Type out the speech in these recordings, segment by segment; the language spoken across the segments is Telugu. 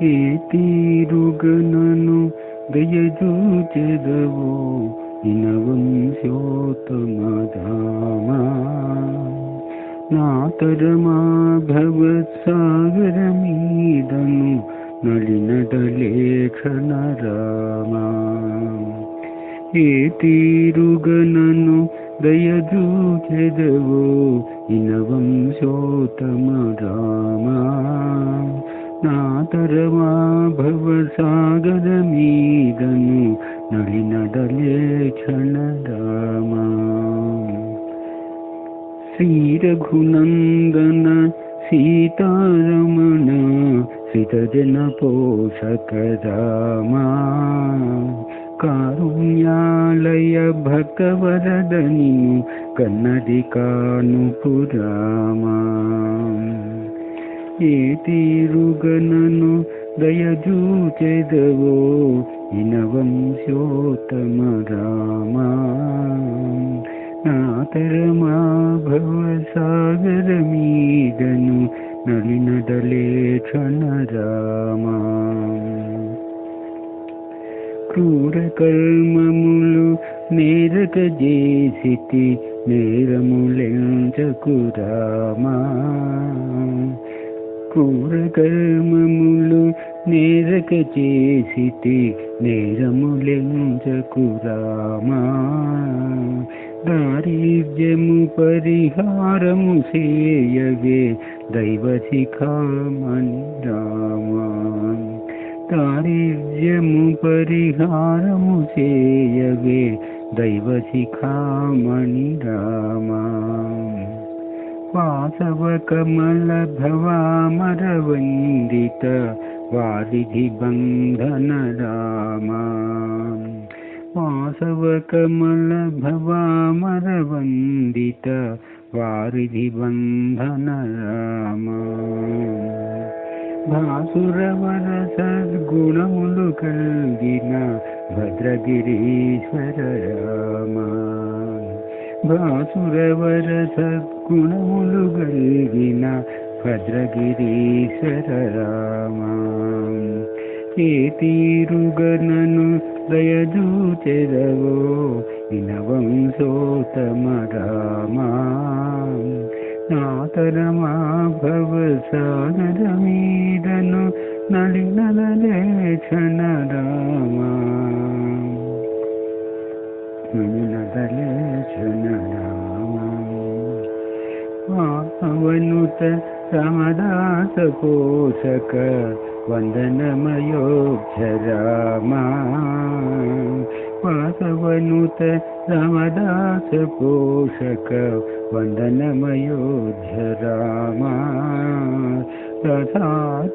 ఏ తీరుగనను దయజూచెదవు ఇనవంశోత్తమధామా నాతరమా భవత్సాగరమీదను నలినటలేఖన రామా ఏ తీరుగనను దయచూచెదవో ఇనవంశోత్తమ రామా नातर्वा भवसागरमीदनु नळिनडले क्षणरामा। श्रीरघुनन्दन सीतारमण सितजनपोषक रामा। कारुण्यालय कारुण्यालयभक्तवरदनि कन्नडिकानुपुरामा। ఏ తీరుగనను దయజూచెదవో? ఇనవంశోత్తమ రామా నాతరమా భవసాగర మీదను నలినడలేక్షణ రామా క్రూర కర్మములు నేరక చేసితి నేరములెంచకు రామా క్రూర కర్మములు నేరక చేసితి నేరములెంచకు రామా? దారిద్ర్యము పరిహారము చేయవే దైవ శిఖామణి రామా. దారిద్ర్యము పరిహారము చేయవే దైవ శిఖామణి రామా. पासवकमलभवामरवन्दित वारिधिबन्धन राम पासवकमलभवामरवन्दित वारिधिबन्धनराम। भासुरवरसद्गुणमुकविना भद्रगिरीश्वर राम భాసురవర సద్గుణములు కలిగిన భద్రగిరీశ్వర రామా ఏ తీరుగనను దయజూచెదవో ఇనవంశోతమ రామా నాతరమా భవసాగర మీదను నలినలేక్షణ రామా वनुत समदासपोषक वन्दनमयो जराम समदासपोषक वनुत रमदा पोषक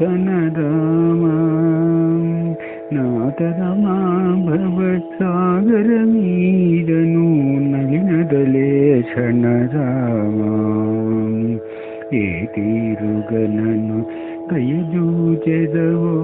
घनराम नाथरमा भवत्सागरमीरनु नलिनदलेशन राम ಏತಿರುಗನನ್ನು ಕೈಜೂಜೆದವೋ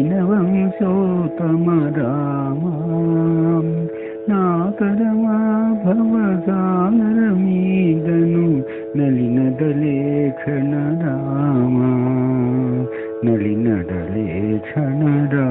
ಇನವಂ ಸೋತಮ ರಾಮ ನಾತರಮ ಭವಸಾ Canada